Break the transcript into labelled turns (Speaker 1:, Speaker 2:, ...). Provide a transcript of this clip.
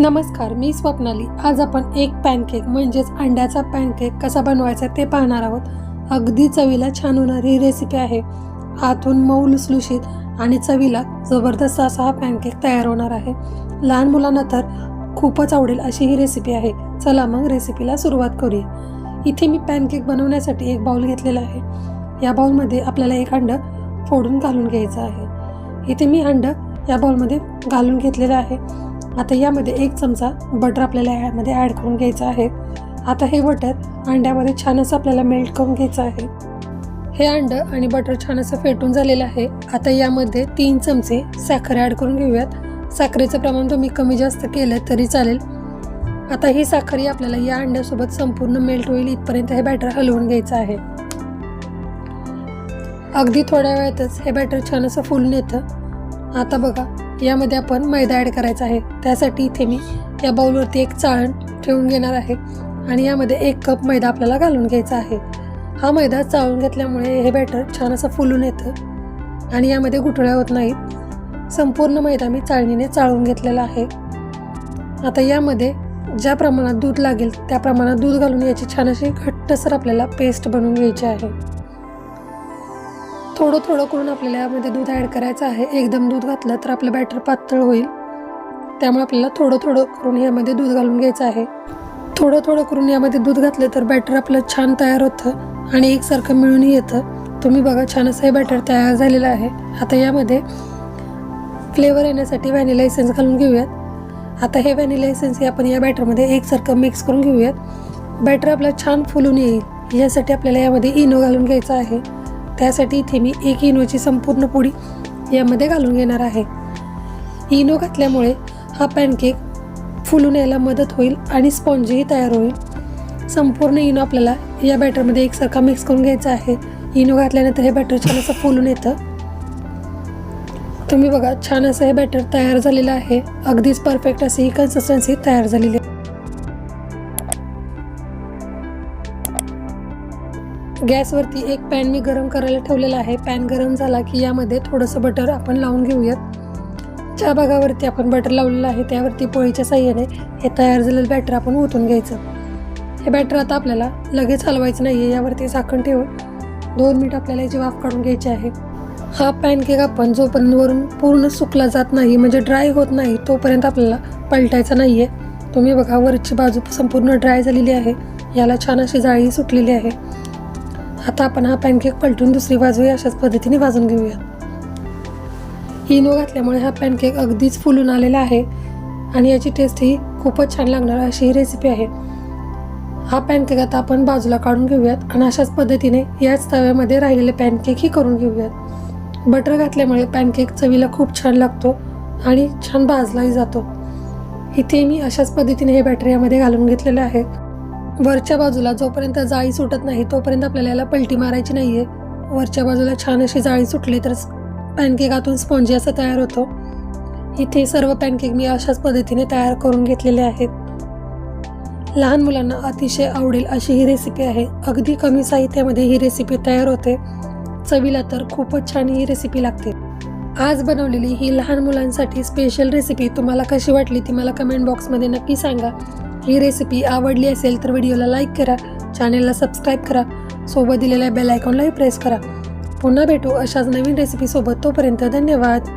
Speaker 1: नमस्कार मी स्वप्नाली. आज आपण एक पॅनकेक म्हणजेच अंड्याचा पॅनकेक कसा बनवायचा ते पाहणार आहोत. अगदी चवीला छान होणारी ही रेसिपी आहे. आतून मऊ लुसलुशीत आणि चवीला जबरदस्त असा हा पॅनकेक तयार होणार आहे. लहान मुलांना तर खूपच आवडेल अशी ही रेसिपी आहे. चला मग रेसिपीला सुरुवात करूया. इथे मी पॅनकेक बनवण्यासाठी एक बाउल घेतलेला आहे. या बाउलमध्ये आपल्याला एक अंडं फोडून घालून घ्यायचं आहे. इथे मी अंडं या बाउलमध्ये घालून घेतलेलं आहे. आता यामध्ये एक चमचा बटर आपल्याला यामध्ये ॲड करून घ्यायचा आहे. आता हे बटर अंड्यामध्ये छान असं आपल्याला मेल्ट करून घ्यायचं आहे. हे अंडं आणि बटर छान असं फेटून झालेलं आहे. आता यामध्ये तीन चमचे साखर ॲड करून घेऊयात. साखरेचं प्रमाण तुम्ही कमी जास्त केलं तरी चालेल. आता ही साखर आपल्याला या अंड्यासोबत संपूर्ण मेल्ट होईल इथपर्यंत हे बॅटर हलवून घ्यायचं आहे. अगदी थोड्या वेळातच हे बॅटर छान असं फुलून येतं. आता बघा यामध्ये आपण मैदा ॲड करायचा आहे. त्यासाठी इथे मी या बाउलवरती एक चाळण ठेवून घेणार आहे. आणि यामध्ये एक कप मैदा आपल्याला घालून घ्यायचा आहे. हा मैदा चाळून घेतल्यामुळे हे बॅटर छान असं फुलून येतं. आणि यामध्ये गुठळ्या होत नाहीत. संपूर्ण मैदा मी चाळणीने चाळून घेतलेला आहे. आता यामध्ये ज्या प्रमाणात दूध लागेल त्या प्रमाणात दूध घालून याची छान अशी घट्टसर आपल्याला पेस्ट बनवून घ्यायची आहे. थोडं थोडं करून आपल्याला यामध्ये दूध ॲड करायचं आहे. एकदम दूध घातलं तर आपलं बॅटर पातळ होईल. त्यामुळे आपल्याला थोडं थोडं करून यामध्ये दूध घालून घ्यायचं आहे. थोडं थोडं करून यामध्ये दूध घातलं तर बॅटर आपलं छान तयार होतं आणि एकसारखं मिळूनही येतं. तुम्ही बघा छान असं हे बॅटर तयार झालेलं आहे. आता यामध्ये फ्लेवर येण्यासाठी व्हॅनिला एसेन्स घालून घेऊयात. आता हे व्हॅनिला एसेन्स हे आपण या बॅटरमध्ये एकसारखं मिक्स करून घेऊयात. बॅटर आपलं छान फुलून येईल. यासाठी आपल्याला यामध्ये इनो घालून घ्यायचा आहे. त्यासाठी इथे मी एक इनोची संपूर्ण पुडी यामध्ये घालून घेणार आहे. इनो घातल्यामुळे हा पॅनकेक फुलून यायला मदत होईल आणि स्पॉन्जही तयार होईल. संपूर्ण इनो आपल्याला या बॅटरमध्ये एकसारखा मिक्स करून घ्यायचा आहे. इनो घातल्यानंतर हे बॅटर छान असं फुलून येतं. तुम्ही बघा छान असं हे बॅटर तयार झालेलं आहे. अगदीच परफेक्ट अशी ही कन्सिस्टन्सी तयार झालेली गॅसवरती एक पॅन मी गरम करायला ठेवलेला आहे. पॅन गरम झाला की यामध्ये थोडंसं बटर आपण लावून घेऊयात. ज्या भागावरती आपण बटर लावलेलं आहे त्यावरती पोळीच्या साह्याने हे तयार झालेलं बॅटर आपण ओतून घ्यायचं. हे बॅटर आता आपल्याला लगेच हलवायचं नाही आहे यावरती झाकण ठेवून दोन मिनिट आपल्याला याची वाफ काढून घ्यायची आहे. हा पॅनकेक आपण जोपर्यंत वरून पूर्ण सुकला जात नाही म्हणजे ड्राय होत नाही तोपर्यंत आपल्याला पलटायचा नाही आहे तुम्ही बघा वरची बाजू संपूर्ण ड्राय झालेली आहे. याला छान अशी जाळी सुटलेली आहे. आता आपण हा पॅनकेक पलटून दुसरी बाजू अशाच पद्धतीने भाजून घेऊया. इनो घातल्यामुळे हा पॅनकेक अगदीच फुलून आलेला आहे आणि याची टेस्ट ही खूपच छान लागणार अशी ही रेसिपी आहे. हा पॅनकेक आता आपण बाजूला काढून घेऊयात आणि अशाच पद्धतीने याच तव्यामध्ये राहिलेले पॅनकेकही करून घेऊयात. बटर घातल्यामुळे पॅनकेक चवीला खूप छान लागतो आणि छान भाजलाही जातो. इथे मी अशाच पद्धतीने हे बॅटर यामध्ये घालून घेतलेलं आहे. वरच्या बाजूला जोपर्यंत जाळी सुटत नाही तोपर्यंत आपल्याला याला पलटी मारायची नाही आहे वरच्या बाजूला छान अशी जाळी सुटली तर पॅनकेक आतून स्पॉन्जी असा तयार होतो. इथे सर्व पॅनकेक मी अशाच पद्धतीने तयार करून घेतलेले आहेत. लहान मुलांना अतिशय आवडेल अशी ही रेसिपी आहे. अगदी कमी साहित्यामध्ये ही रेसिपी तयार होते. चवीला तर खूपच छान ही रेसिपी लागते. आज बनवलेली ही लहान मुलांसाठी स्पेशल रेसिपी तुम्हाला कशी वाटली ती मला कमेंट बॉक्समध्ये नक्की सांगा. ही रेसिपी आवडली असेल तर व्हिडिओला लाईक करा चॅनेलला सबस्क्राईब करा सोबत दिलेल्या बेल आयकॉनलाही प्रेस करा. पुन्हा भेटू अशाच नवीन रेसिपीसोबत तोपर्यंत धन्यवाद.